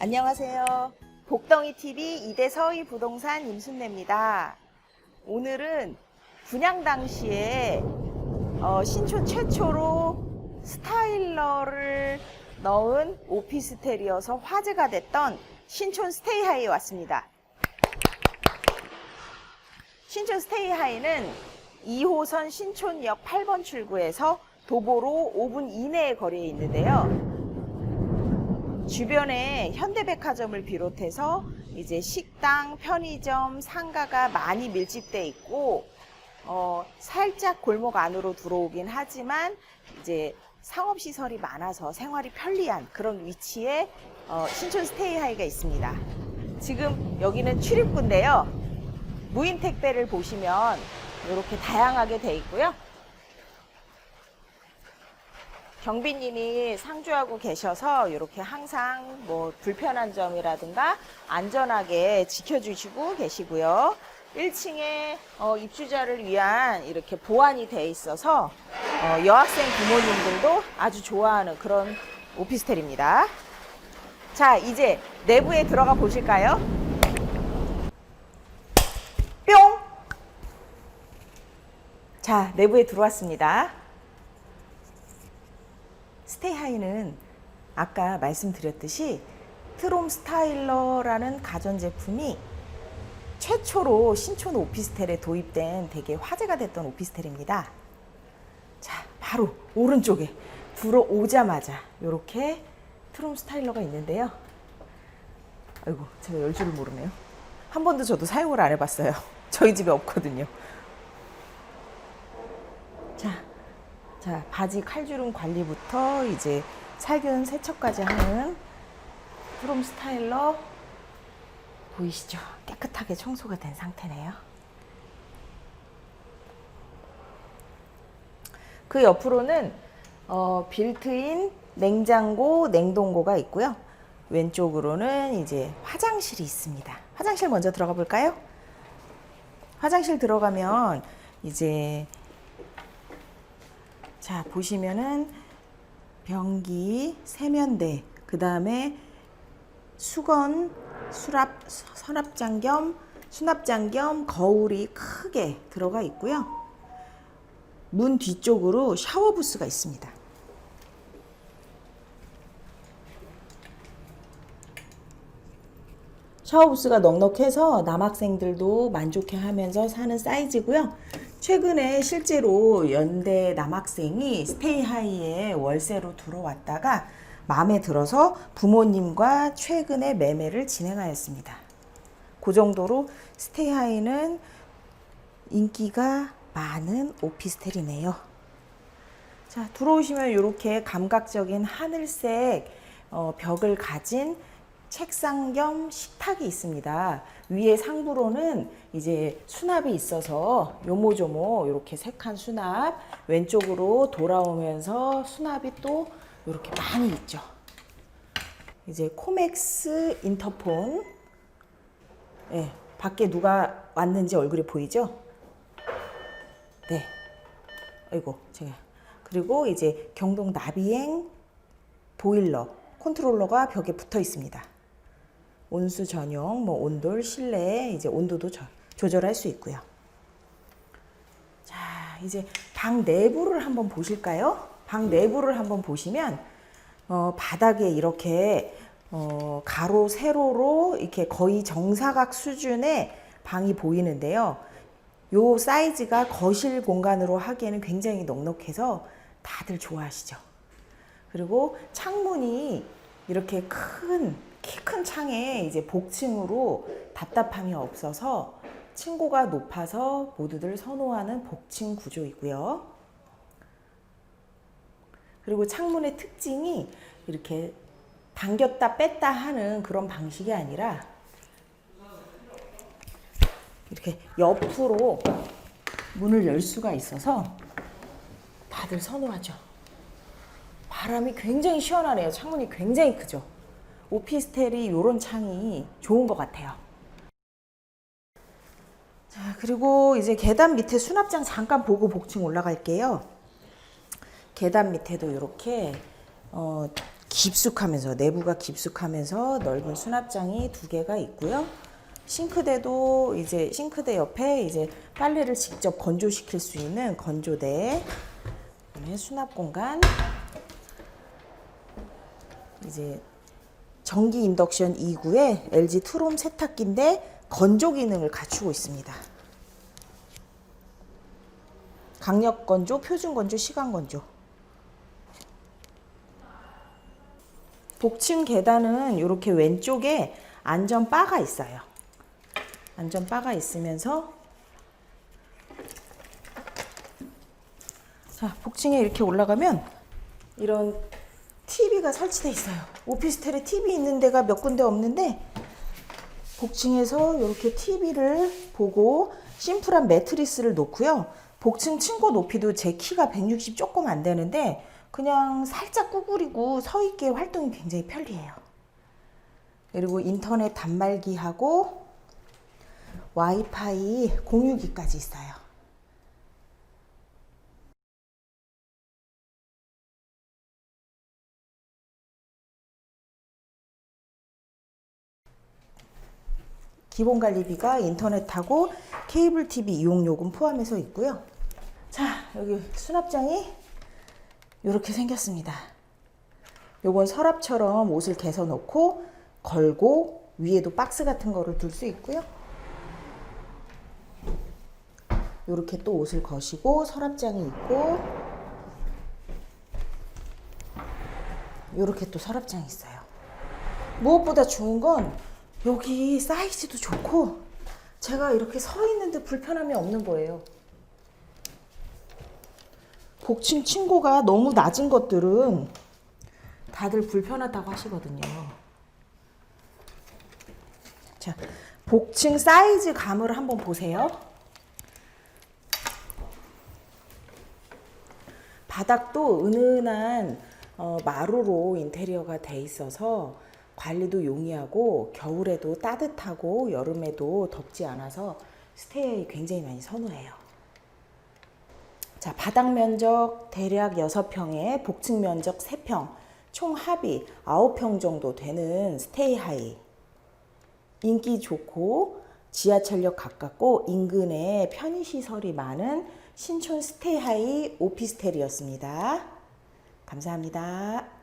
안녕하세요. 복덩이 TV 이대 서희 부동산 임순례입니다. 오늘은 분양 당시에 어, 신촌 최초로 스타일러를 넣은 오피스텔이어서 화제가 됐던 신촌 스테이하이에 왔습니다. 신촌 스테이하이는 2호선 신촌역 8번 출구에서 도보로 5분 이내의 거리에 있는데요. 주변에 현대백화점을 비롯해서 이제 식당, 편의점, 상가가 많이 밀집돼 있고 어, 살짝 골목 안으로 들어오긴 하지만 이제 상업 시설이 많아서 생활이 편리한 그런 위치에 어, 신촌 스테이하이가 있습니다. 지금 여기는 출입구인데요. 무인 택배를 보시면 이렇게 다양하게 돼 있고요. 경비님이 상주하고 계셔서 이렇게 항상 뭐 불편한 점이라든가 안전하게 지켜주시고 계시고요. 1층에 어, 입주자를 위한 이렇게 보안이 돼 있어서 어, 여학생 부모님들도 아주 좋아하는 그런 오피스텔입니다. 자, 이제 내부에 들어가 보실까요? 뿅! 자, 내부에 들어왔습니다. 스테이하이는 아까 말씀드렸듯이 트롬 스타일러라는 가전제품이 최초로 신촌 오피스텔에 도입된 되게 화제가 됐던 오피스텔입니다. 자, 바로 오른쪽에 들어오자마자 이렇게 트롬 스타일러가 있는데요. 아이고, 제가 열 줄을 모르네요. 한 번도 저도 사용을 안 해봤어요. 저희 집에 없거든요. 자, 자, 바지 칼주름 관리부터 이제 살균 세척까지 하는 프롬 스타일러 보이시죠? 깨끗하게 청소가 된 상태네요. 그 옆으로는 어, 빌트인 냉장고, 냉동고가 있고요. 왼쪽으로는 이제 화장실이 있습니다. 화장실 먼저 들어가 볼까요? 화장실 들어가면 이제 자, 보시면은 변기, 세면대, 그 다음에 수건, 수납, 서납장 겸 수납장 겸 거울이 크게 들어가 있고요. 문 뒤쪽으로 샤워 부스가 있습니다. 샤워 부스가 넉넉해서 남학생들도 만족해 하면서 사는 사이즈고요. 최근에 실제로 연대 남학생이 스테이하이에 월세로 들어왔다가 마음에 들어서 부모님과 최근에 매매를 진행하였습니다. 그 정도로 스테이하이는 인기가 많은 오피스텔이네요. 자, 들어오시면 이렇게 감각적인 하늘색 어, 벽을 가진 책상 겸 식탁이 있습니다. 위에 상부로는 이제 수납이 있어서 요모조모 이렇게 색한 수납 왼쪽으로 돌아오면서 수납이 또 이렇게 많이 있죠. 이제 코맥스 인터폰 네, 밖에 누가 왔는지 얼굴이 보이죠? 네. 아이고, 제가. 그리고 이제 경동 나비행 보일러 컨트롤러가 벽에 붙어 있습니다. 온수 전용, 뭐 온돌, 실내에 이제 온도도 저- 조절할 수 있고요. 자, 이제 방 내부를 한번 보실까요? 방 내부를 한번 보시면 어, 바닥에 이렇게 어, 가로 세로로 이렇게 거의 정사각 수준의 방이 보이는데요. 요 사이즈가 거실 공간으로 하기에는 굉장히 넉넉해서 다들 좋아하시죠. 그리고 창문이 이렇게 큰, 키 큰 창에 이제 복층으로 답답함이 없어서 층고가 높아서 모두들 선호하는 복층 구조이고요. 그리고 창문의 특징이 이렇게 당겼다 뺐다 하는 그런 방식이 아니라 이렇게 옆으로 문을 열 수가 있어서 다들 선호하죠. 바람이 굉장히 시원하네요. 창문이 굉장히 크죠. 오피스텔이 이런 창이 좋은 것 같아요. 자, 그리고 이제 계단 밑에 수납장 잠깐 보고 복층 올라갈게요. 계단 밑에도 이렇게 어, 깊숙하면서 내부가 깊숙하면서 넓은 수납장이 두 개가 있고요. 싱크대도 이제 싱크대 옆에 이제 빨래를 직접 건조시킬 수 있는 건조대, 수납 공간, 이제 전기 인덕션 2구에 LG 트롬 세탁기인데 건조 기능을 갖추고 있습니다. 강력 건조, 표준 건조, 시간 건조. 복층 계단은 이렇게 왼쪽에 안전 바가 있어요. 안전 바가 있으면서 자, 복층에 이렇게 올라가면 이런 TV가 설치돼 있어요. 오피스텔에 TV 있는 데가 몇 군데 없는데 복층에서 이렇게 TV를 보고 심플한 매트리스를 놓고요. 복층 층고 높이도 제 키가 160 조금 안 되는데 그냥 살짝 구부리고 서 있게 활동이 굉장히 편리해요. 그리고 인터넷 단말기하고 와이파이 공유기까지 있어요. 기본 관리비가 인터넷하고 케이블 TV 이용 요금 포함해서 있고요. 자, 여기 수납장이 이렇게 생겼습니다. 요건 서랍처럼 옷을 개서 놓고 걸고 위에도 박스 같은 거를 둘 수 있고요. 이렇게 또 옷을 거시고 서랍장이 있고 이렇게 또 서랍장이 있어요. 무엇보다 좋은 건 여기 사이즈도 좋고 제가 이렇게 서 있는데 불편함이 없는 거예요. 복층 층고가 너무 낮은 것들은 다들 불편하다고 하시거든요. 자, 복층 사이즈 감을 한번 보세요. 바닥도 은은한 어, 마루로 인테리어가 돼 있어서 관리도 용이하고 겨울에도 따뜻하고 여름에도 덥지 않아서 스테이 굉장히 많이 선호해요. 자, 바닥 면적 대략 6평에 복층 면적 3평, 총 합이 9평 정도 되는 스테이 하이. 인기 좋고 지하철역 가깝고 인근에 편의시설이 많은 신촌 스테이 하이 오피스텔이었습니다. 감사합니다.